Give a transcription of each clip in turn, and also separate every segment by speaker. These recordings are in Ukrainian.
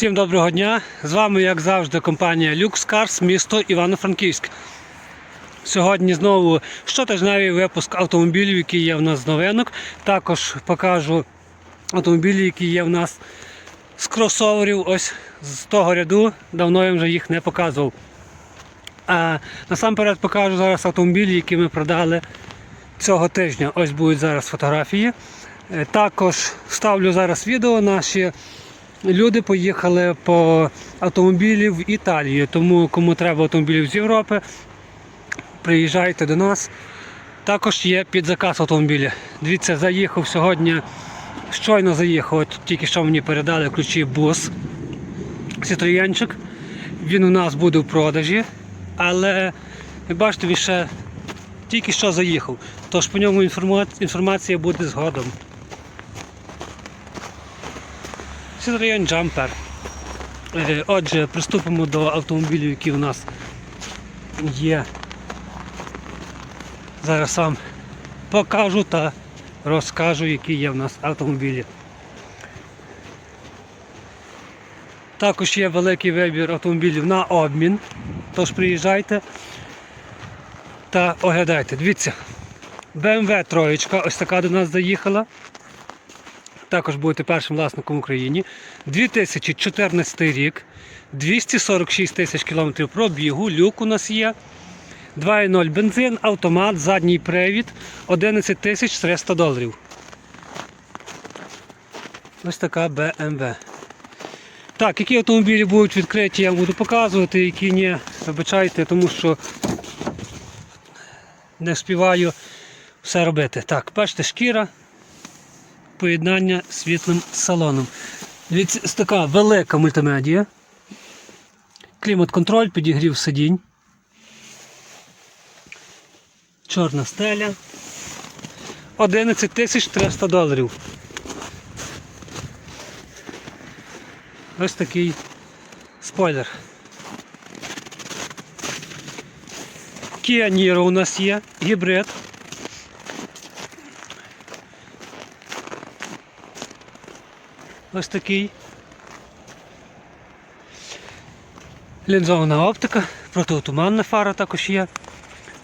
Speaker 1: Всім доброго дня! З вами, як завжди, компанія Lux Cars, місто Івано-Франківськ. Сьогодні знову щотижневий випуск автомобілів, які є в нас з новинок. Також покажу автомобілі, які є в нас з кросоверів. Ось з того ряду. Давно я вже їх не показував. А насамперед покажу зараз автомобілі, які ми продали цього тижня. Ось будуть зараз фотографії. Е, Також ставлю зараз відео наші. Люди поїхали по автомобілі в Італію. Тому кому треба автомобілів з Європи, приїжджайте до нас. Також є підзаказ автомобіля. Дивіться, заїхав сьогодні. Щойно заїхав, тільки що мені передали ключі бус. Сітроєнчик. Він у нас буде в продажі, але як бачите, він ще тільки що заїхав. Тож по ньому інформація буде згодом. Citroen Jumper. Е, Отже, приступимо до автомобілів, які у нас є. Зараз сам покажу та розкажу, які є в нас автомобілі. Також є великий вибір автомобілів на обмін. Тож приїжджайте та оглядайте. Дивіться, BMW троєчка, ось така до нас заїхала. Також будете першим власником в Україні. 2014 рік, 246 тисяч кілометрів пробігу, люк у нас є. 2.0 бензин, автомат, задній привід, 11 тисяч 300 доларів. Ось така BMW. Так, які автомобілі будуть відкриті, я буду показувати, які ні. Вибачайте, тому що не встигаю все робити. Так, бачите, шкіра поєднання з світлим салоном. Дивіться, така велика мультимедія. Клімат-контроль, підігрів сидінь. Чорна стеля. 11 тисяч 300 доларів. Ось такий спойлер. Kia Niro у нас є, гібрид. Ось такий. Лінзована оптика, протитуманна фара також є.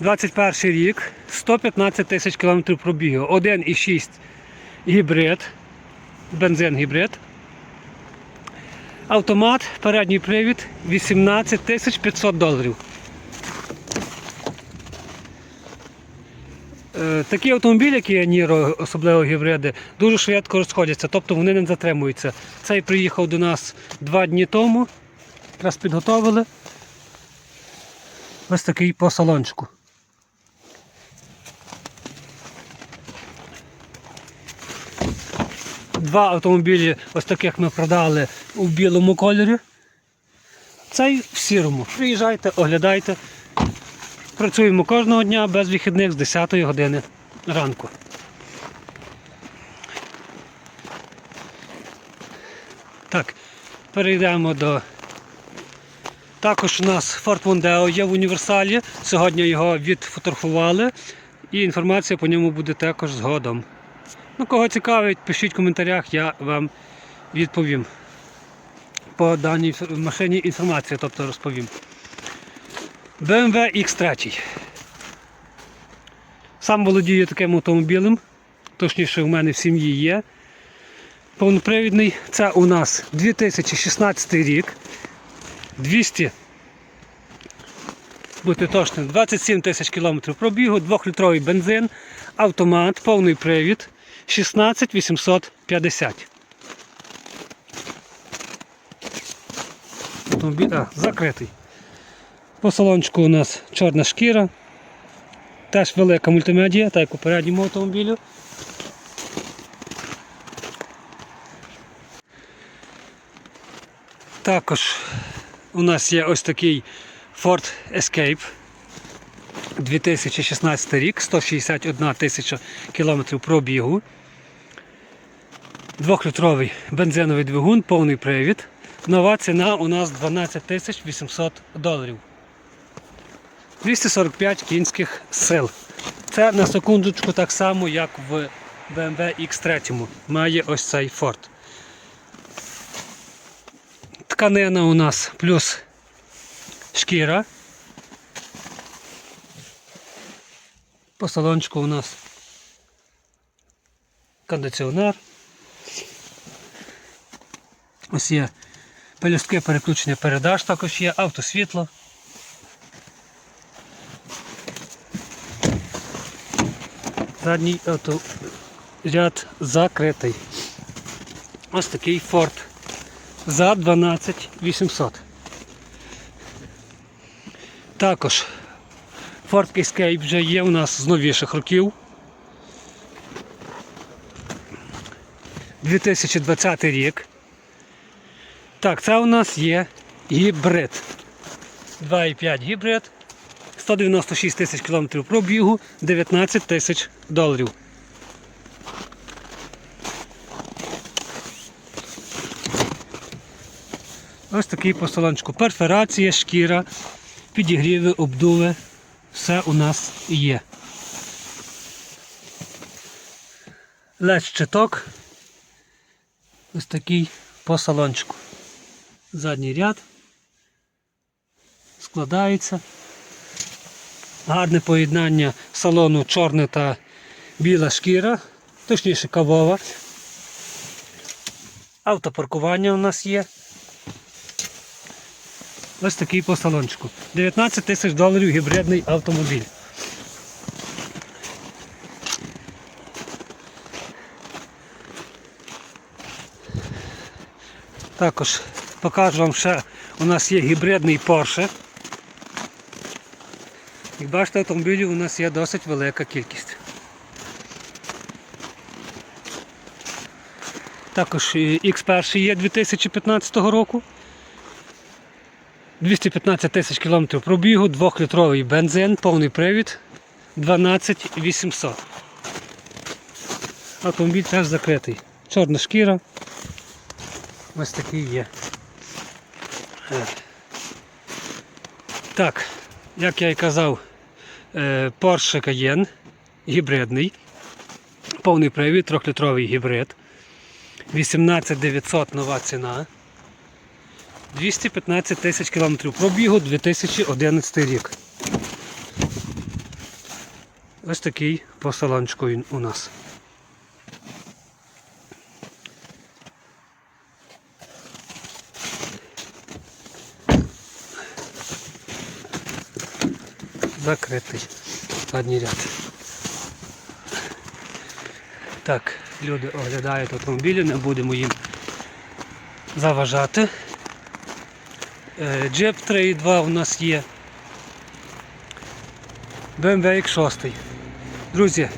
Speaker 1: 21 рік, 115 тисяч кілометрів пробігу, 1,6 гібрид, бензин гібрид. Автомат, передній привід 18 тисяч 500 доларів. Такі автомобілі, які є Ніро, особливо гібриди, дуже швидко розходяться, тобто вони не затримуються. Цей приїхав до нас два дні тому, якраз підготовили. Ось такий по салончику. Два автомобілі ось таких ми продали у білому кольорі. Цей в сірому. Приїжджайте, оглядайте. Працюємо кожного дня без вихідних з 10 години ранку. Так, перейдемо до. Також у нас Ford Mondeo є в універсалі. Сьогодні його відфотографували і інформація по ньому буде також згодом. Ну, кого цікавить, пишіть в коментарях, я вам відповім. По даній машині інформація, тобто розповім. BMW X3. Сам володію таким автомобілем, точніше в мене в сім'ї є. Повнопривідний. Це у нас 2016 рік. 200, бути точним, 27 тисяч кілометрів пробігу, 2-літровий бензин, автомат, повний привід, 16 850. Автомобіль а, закритий. По салончику у нас чорна шкіра. Теж велика мультимедія, так як у передньому автомобілю. Також у нас є ось такий Ford Escape 2016 рік, 161 тисяча кілометрів пробігу. Двохлітровий бензиновий двигун, повний привід. Нова ціна у нас 12 тисяч 800 доларів. 245 кінських сил. Це на секундочку так само, як в BMW X3 має ось цей Ford. тканина у нас плюс шкіра. По салончику у нас кондиціонер. Ось є пелюстки переключення передач, також є автосвітло. Задній авторяд закритий. Ось такий Ford за 12 800. Також Ford Escape вже є у нас з новіших років. 2020 рік. Так, це у нас є гібрид. 2,5 гібрид. 196 тисяч кілометрів пробігу, 19 тисяч доларів. Ось такий по салончику. Перфорація, шкіра, підігріви, обдуви. Все у нас є. Лед щиток. Ось такий по салончику. Задній ряд. Складається. Гарне поєднання салону чорне та біла шкіра, точніше кавова. Автопаркування у нас є. Ось такий по салончику. 19 тисяч доларів гібридний автомобіль. Також покажу вам ще, у нас є гібридний Porsche. Як бачите, автомобілів у нас є досить велика кількість. Також X1 є 2015 року. 215 тисяч кілометрів пробігу, 2-літровий бензин, повний привід, 12 800. Автомобіль теж закритий. Чорна шкіра. Ось такий є. Так, як я і казав, Porsche Cayenne гібридний, повний привід, 3-літровий гібрид. 18900 нова ціна. 215 тисяч кілометрів пробігу 2011 рік. Ось такий по у нас. Закритий задній ряд. Так, люди оглядають автомобілі, не будемо їм заважати. Е, Jeep 3.2 у нас є. BMW X6. Друзі,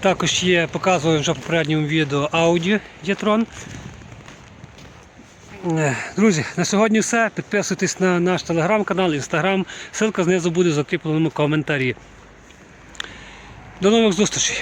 Speaker 1: також є, показував вже в попередньому відео Audi e-tron. Е, Друзі, на сьогодні все. Підписуйтесь на наш телеграм-канал, інстаграм. Ссылка знизу буде в закріпленому коментарі. До нових зустрічей!